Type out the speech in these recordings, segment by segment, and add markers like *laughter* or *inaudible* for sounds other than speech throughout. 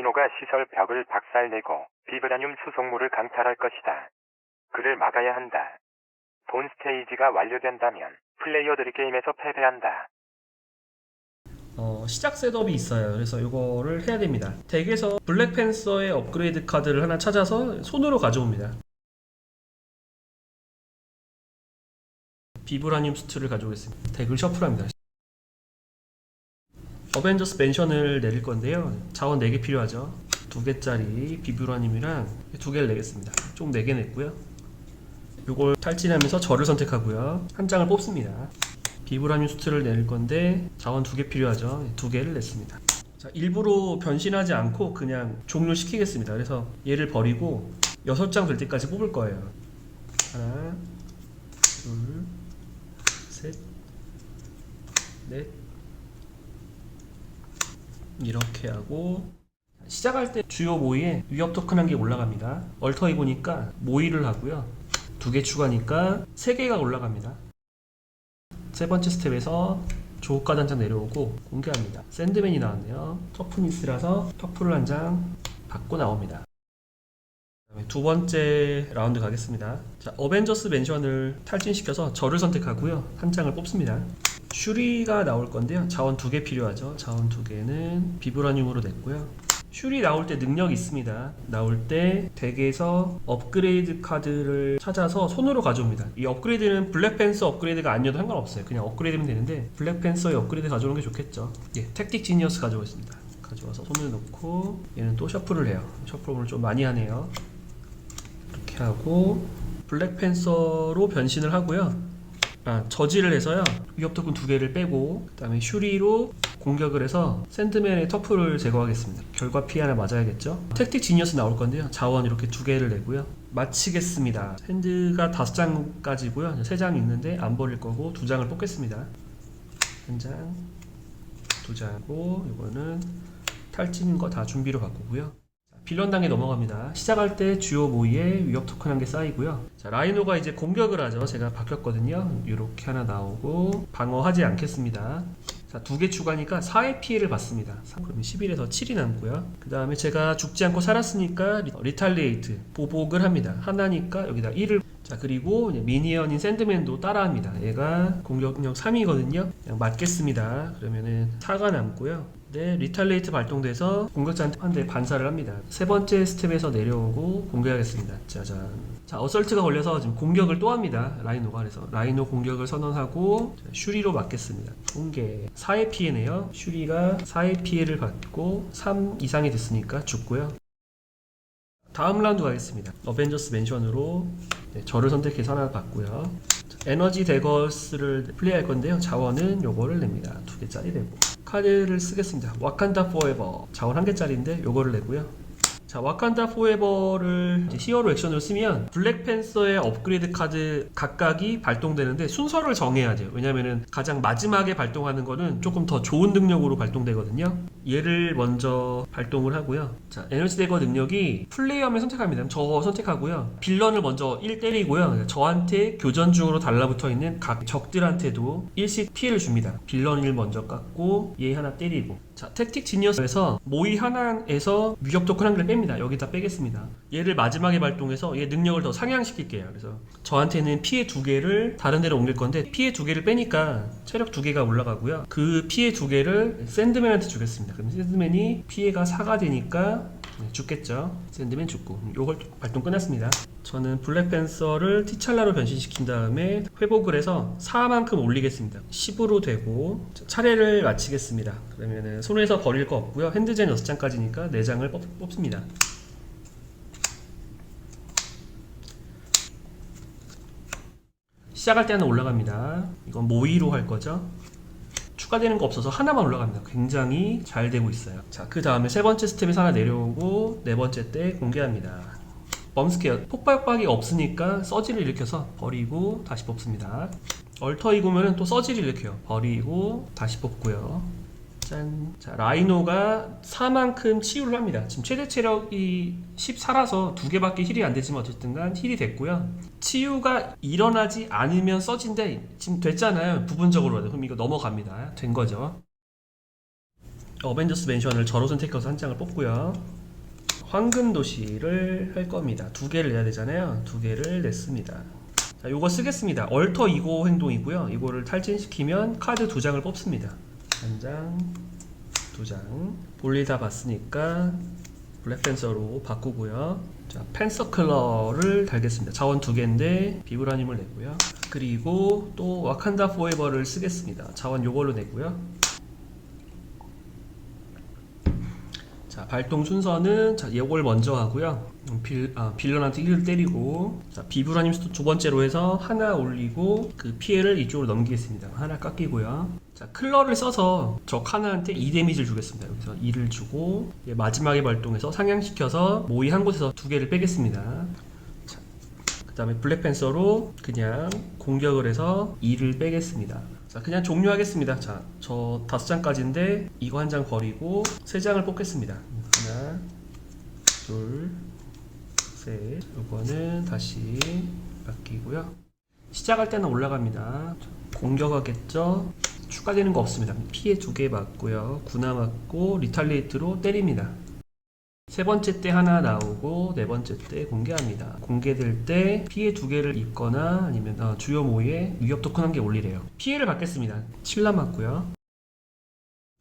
라이노가 시설 벽을 박살내고 비브라늄 수송물을 강탈할 것이다. 그를 막아야 한다. 본 스테이지가 완료된다면 플레이어들이 게임에서 패배한다. 어, 시작 셋업이 있어요. 그래서 이거를 해야 됩니다. 덱에서 블랙팬서의 업그레이드 카드를 하나 찾아서 손으로 가져옵니다. 비브라늄 수트를 가져오겠습니다. 덱을 셔플합니다. 어벤져스 맨션을 내릴 건데요. 자원 4개 필요하죠. 두 개짜리 비브라늄이랑 두 개를 내겠습니다. 총 4개 냈고요. 요걸 탈진하면서 저를 선택하고요. 한 장을 뽑습니다. 비브라늄 수트를 낼 건데 자원 두개 필요하죠. 두 개를 냈습니다. 자, 일부러 변신하지 않고 그냥 종료시키겠습니다. 그래서 얘를 버리고 여섯 장될 때까지 뽑을 거예요. 하나, 둘, 셋, 넷. 이렇게 하고 시작할 때 주요 모의에 위협 토큰 한 개 올라갑니다. 얼터이 보니까 모의를 하고요. 두 개 추가니까 세 개가 올라갑니다. 세 번째 스텝에서 조우가 단장 내려오고 공개합니다. 샌드맨이 나왔네요. 터프니스라서 터프를 한 장 받고 나옵니다. 두 번째 라운드 가겠습니다. 자, 어벤져스 맨션을 탈진시켜서 저를 선택하고요. 한 장을 뽑습니다. 슈리가 나올 건데요. 자원 두 개 필요하죠. 자원 두 개는 비브라늄으로 냈고요. 슈리 나올 때 능력이 있습니다. 나올 때 덱에서 업그레이드 카드를 찾아서 손으로 가져옵니다. 이 업그레이드는 블랙팬서 업그레이드가 아니어도 상관없어요. 그냥 업그레이드면 되는데 블랙팬서의 업그레이드 가져오는 게 좋겠죠. 예, 택틱 지니어스 가져오겠습니다. 가져와서 손을 놓고 얘는 또 셔플을 해요. 셔플을 좀 많이 하네요. 이렇게 하고 블랙팬서로 변신을 하고요. 아, 저지를 해서요. 위협 토큰 두 개를 빼고 그다음에 슈리로 공격을 해서 샌드맨의 터프를 제거하겠습니다. 결과 피 하나 맞아야겠죠? 택틱 지니어스 나올 건데요. 자원 이렇게 두 개를 내고요. 마치겠습니다. 핸드가 다섯 장까지고요. 세 장 있는데 안 버릴 거고 두 장을 뽑겠습니다. 한 장, 두 장고 이거는 탈진 거 다 준비로 바꾸고요. 자, 빌런 단계 넘어갑니다. 시작할 때 주요 모의에 위협 토큰 한 개 쌓이고요. 자, 라이노가 이제 공격을 하죠. 제가 바뀌었거든요. 이렇게 하나 나오고 방어하지 않겠습니다. 자, 두 개 추가니까 4의 피해를 받습니다. 그러면 11에서 7이 남고요. 그 다음에 제가 죽지 않고 살았으니까 리- 리탈리에이트, 보복을 합니다. 하나니까 여기다 1을 자, 그리고 미니언인 샌드맨도 따라합니다. 얘가 공격력 3이거든요. 그냥 맞겠습니다. 그러면은 4가 남고요. 네, 리탈레이트 발동돼서 공격자한테 한 대 반사를 합니다. 세 번째 스텝에서 내려오고 공격하겠습니다. 짜잔. 자, 어설트가 걸려서 지금 공격을 또 합니다. 라이노가 그래서 라이노 공격을 선언하고 자, 슈리로 맞겠습니다. 공개 4의 피해네요. 슈리가 4의 피해를 받고 3 이상이 됐으니까 죽고요. 다음 라운드 가겠습니다. 어벤져스 맨션으로 네, 저를 선택해서 하나 받고요. 자, 에너지 데거스를 플레이할 건데요. 자원은 요거를 냅니다. 두 개짜리 내고 카드를 쓰겠습니다. 와칸다 포에버 자원 한 개짜리인데 요거를 내고요. 자, 와칸다 포에버를 히어로 액션으로 쓰면 블랙팬서의 업그레이드 카드 각각이 발동되는데 순서를 정해야 돼요. 왜냐면은 가장 마지막에 발동하는 거는 조금 더 좋은 능력으로 발동되거든요. 얘를 먼저 발동을 하고요. 자, 에너지 대거 능력이 플레이어면 선택합니다. 저 선택하고요. 빌런을 먼저 1 때리고요. 저한테 교전 중으로 달라붙어 있는 각 적들한테도 1씩 피해를 줍니다. 빌런 1 먼저 깎고 얘 하나 때리고 자, 택틱 지니어스에서 모의 하나에서 위협 토큰 한 개를 뺍니다. 여기다 빼겠습니다. 얘를 마지막에 발동해서 얘 능력을 더 상향시킬게요. 그래서 저한테는 피해 두 개를 다른 데로 옮길 건데 피해 두 개를 빼니까 체력 두 개가 올라가고요. 그 피해 두 개를 샌드맨한테 주겠습니다. 그럼 샌드맨이 피해가 4가 되니까 네, 죽겠죠. 샌드맨 죽고 요걸 발동 끝났습니다. 저는 블랙팬서를 티찰라로 변신시킨 다음에 회복을 해서 4만큼 올리겠습니다. 10으로 되고 자, 차례를 마치겠습니다. 그러면은 손에서 버릴 거 없고요. 핸드젠 6장까지니까 4장을 뽑, 뽑습니다. 시작할 때는 올라갑니다. 이건 모의로 할 거죠. 추가되는 거 없어서 하나만 올라갑니다. 굉장히 잘 되고 있어요. 자, 그 다음에 세 번째 스텝에서 하나 내려오고 네 번째 때 공개합니다. 범스케어 폭발박이 없으니까 서지를 일으켜서 버리고 다시 뽑습니다. 얼터 이구면은 또 서지를 일으켜요. 버리고 다시 뽑고요. 짠. 자, 라이노가 4만큼 치유를 합니다. 지금 최대 체력이 14라서 두 개밖에 힐이 안 되지만 어쨌든 간 힐이 됐고요. 치유가 일어나지 않으면 써진데 지금 됐잖아요. 부분적으로. 그럼 이거 넘어갑니다. 된 거죠. 어벤져스 맨션을 저로 선택해서 한 장을 뽑고요. 황금 도시를 할 겁니다. 두 개를 내야 되잖아요. 두 개를 냈습니다. 자, 요거 쓰겠습니다. 얼터 2고 행동이고요. 이거를 탈진시키면 카드 두 장을 뽑습니다. 한 장, 두 장. 볼일 다 봤으니까 블랙팬서로 바꾸고요. 자, 펜서 클러를 달겠습니다. 자원 두 개인데 비브라님을 내고요. 그리고 또 와칸다 포에버를 쓰겠습니다. 자원 요걸로 내고요. 자, 발동 순서는 자, 요걸 먼저 하고요. 음, 빌, 아, 빌런한테 1을 때리고 자, 비브라님 수도 두 번째로 해서 하나 올리고 그 피해를 이쪽으로 넘기겠습니다. 하나 깎이고요. 자, 클러를 써서 적 하나한테 2 데미지를 주겠습니다. 여기서 2를 주고 마지막에 발동해서 상향시켜서 모의 한 곳에서 두 개를 빼겠습니다. 그 다음에 블랙팬서로 그냥 공격을 해서 2를 빼겠습니다. 자, 그냥 종료하겠습니다. 자, 저 다섯 장까지인데 이거 한 장 버리고 세 장을 뽑겠습니다. 하나, 둘, 셋. 이거는 다시 바뀌고요. 시작할 때는 올라갑니다. 자, 공격하겠죠? 추가되는 거 없습니다. 피해 두 개 맞고요. 구나 맞고 리탈리에이트로 때립니다. 세 번째 때 하나 나오고 네 번째 때 공개합니다. 공개될 때 피해 두 개를 입거나 아니면 어, 주요 모의에 위협 토큰 한 개 올리래요. 피해를 받겠습니다. 7 남았고요.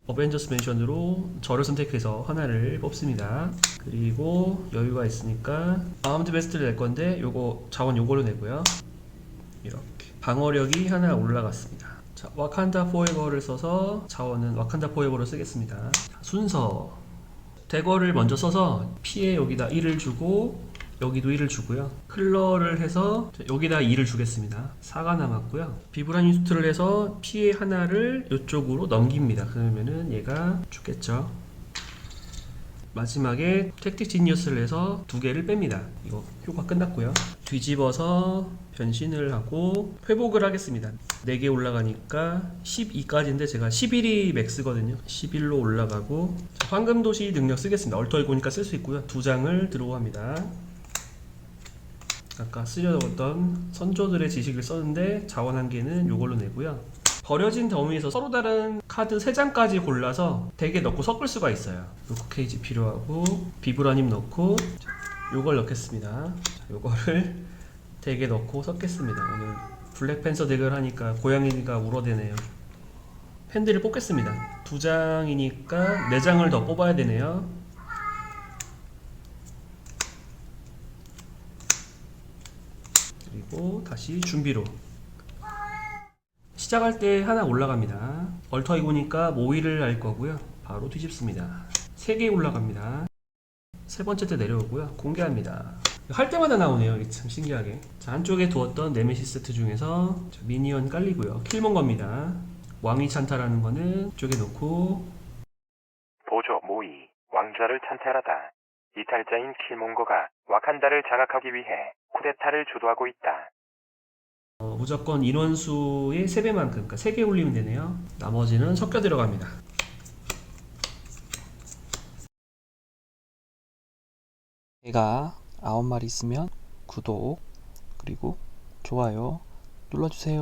어벤져스 맨션으로 저를 선택해서 하나를 뽑습니다. 그리고 여유가 있으니까 아무드 베스트를 낼 건데 요거 자원 요걸로 내고요. 이렇게 방어력이 하나 올라갔습니다. 자, 와칸다 포에버를 써서 자원은 와칸다 포에버로 쓰겠습니다. 자, 순서 대거를 먼저 써서 피해 여기다 1을 주고 여기도 1을 주고요. 클러를 해서 여기다 2를 주겠습니다. 4가 남았고요. 비브라늄 수트를 해서 피해 하나를 이쪽으로 넘깁니다. 그러면은 얘가 죽겠죠. 마지막에 택틱 지니어스를 해서 두 개를 뺍니다. 이거 효과 끝났고요. 뒤집어서 변신을 하고 회복을 하겠습니다. 4개 올라가니까 12까지인데 제가 11이 맥스거든요. 11로 올라가고 자, 황금도시 능력 쓰겠습니다. 얼터에 보니까 쓸 수 있고요. 두 장을 들어고 합니다. 아까 쓰려던 선조들의 지식을 썼는데 자원 한 개는 이걸로 내고요. 버려진 더미에서 서로 다른 카드 3장까지 골라서 덱에 넣고 섞을 수가 있어요. 요코 케이지 필요하고 비브라님 넣고 자, 요걸 넣겠습니다. 자, 요거를 *laughs* 덱에 넣고 섞겠습니다. 오늘 블랙팬서 덱을 하니까 고양이가 울어대네요. 팬들을 뽑겠습니다. 두 장이니까 네 장을 더 뽑아야 되네요. 그리고 다시 준비로 시작할 때 하나 올라갑니다. 얼터이고니까 모의를 할 거고요. 바로 뒤집습니다. 세개 올라갑니다. 세 번째 때 내려오고요. 공개합니다. 할 때마다 나오네요. 참 신기하게. 자, 한쪽에 두었던 네메시스 세트 중에서 자, 미니언 깔리고요. 킬몬 겁니다. 왕위 찬타라는 거는 쪽에 놓고 보조 모의 왕좌를 찬탈하다. 이탈자인 킬몽고가 와칸다를 장악하기 위해 쿠데타를 주도하고 있다. 어, 무조건 인원수의 3배만큼, 그러니까 3개 올리면 되네요. 나머지는 섞여 들어갑니다. 개가 아홉 마리 있으면 구독 그리고 좋아요 눌러주세요.